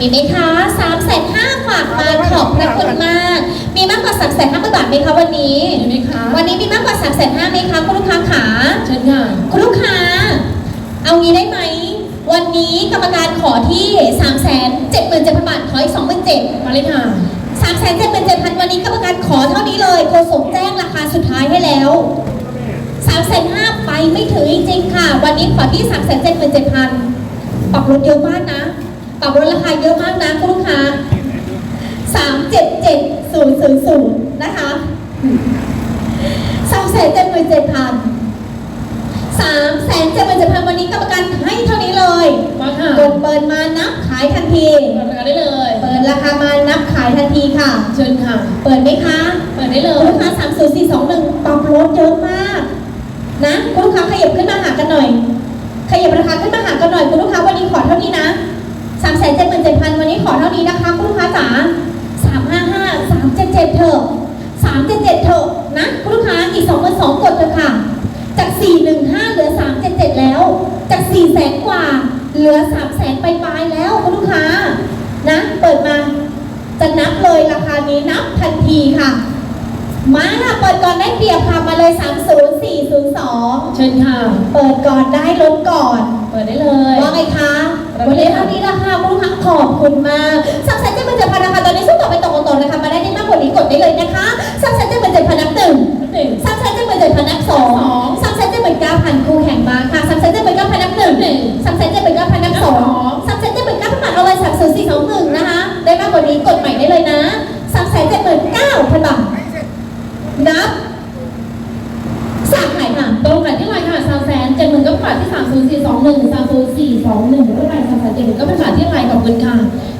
มีไหมคะสามแสนห้าฝากมาขอบพระคุณมาก มีมากกว่าสามแสนห้าบาทไหมคะวันนี้ มีไหมคะ วันนี้มีมากกว่าสามแสนห้าไหมคะคุณลูกค้าขาเชิญค่ะคุณลูกค้า เอางี้ได้ไหม วันนี้กรรมการขอที่3ามแสนเจ็ดหมื่นเจ็ดพันบาทขออีกสองหมื่นเจ็ดมาเลยค่ะสามแสนเจ็ดหมื่นเจ็ดพันวันนี้กรรมการขอเท่านี้เลยโฆษกแจ้งราคาสุดท้ายให้แล้วสามแสนห้าไปไม่ถึงจริงๆค่ะ วันนี้ขอที่สามแสนเจ็ดหมื่นเจ็ดพันปรับลดเยอะมากนะ ปรับลดราคาเยอะมากนะคุณลูกค้าสามเจ็ดเจ็ดศูนย์ศูนย์ศูนย์นะคะสามแสนเจ็ดหมื่นเจ็ดพันสามแสนเจ็ดหมื่นเจ็ดพันวันนี้กรรมการให้เท่านี้เลยมาค่ะกดเปิดมานับขายทันที เปิดราคาได้เลย เปิดราคามานับขายทันทีค่ะ เชิญค่ะ เปิดไหมคะ เปิดได้เลยลูกค้า3 0 4 2 1ปรับลดเยอะมาก นะคุณลูกค้าขยับขึ้นมาหากันหน่อย ขยับราคาขึ้นมาหากันหน่อยคุณลูกค้าวันนี้ขอเท่านี้นะ 3 7 7 0 0 0วันนี้ขอเท่านี้นะคะคุณลูกค้าจ๋า355 377เถอะ377เถอะนะคุณลูกค้าอีก2 2 0 0กดเถอะค่ะ จาก415เหลือ377แล้ว จาก4แสนกว่า เหลือ3แสนไปปลายๆแล้วคุณลูกค้า นะ เปิดมา จะนับเลยราคานี้นับทันทีค่ะมาค่ะเปิดก่อนได้เปรียบค่ะมาเลย 30402 เชิญค่ะ เปิดก่อนได้ลดก่อน เปิดได้เลย คุณมากสักแสนเจ็ดหมื่นเจ็ดพันนะคะตอนนี้สู้ต่อไปตรงๆนะคะมาได้ได้มากกว่านี้กดได้เลยนะคะสักแสนเจ็ดหมื่นเจ็ดพันนับหนึ่งหนึ่งสักแสนเจ็ดหมื่นเจ็ดพันนับสองสักแสนเจ็ดหมื่นเก้าพันคู่แข่งมาค่ะสักแสนเจ็ดหมื่นเก้าพันนับหนึ่งหนึ่งสักแสนเจ็ดหมื่นเก้าพันนับสองสักแสนเจ็ดหมื่นเก้าพันบาเอาเลยสามศูนย์สี่สองหนึ่งนะคะ ได้มากกว่านี้กดใหม่ได้เลยนะสักแสนเจ็ดหมื่นเก้าพันบาทนับสามไหนค่ะ ตรงกันที่ไรค่ะสามแสน เป็นหมายที่สามศูนย์สี่สองหนึ่งสามศูนย์สี่สองหนึ่งก็ผ่านสามสนเจ็ดหมื่นก็ผ่ายที่ไรขอบคุณค่ะ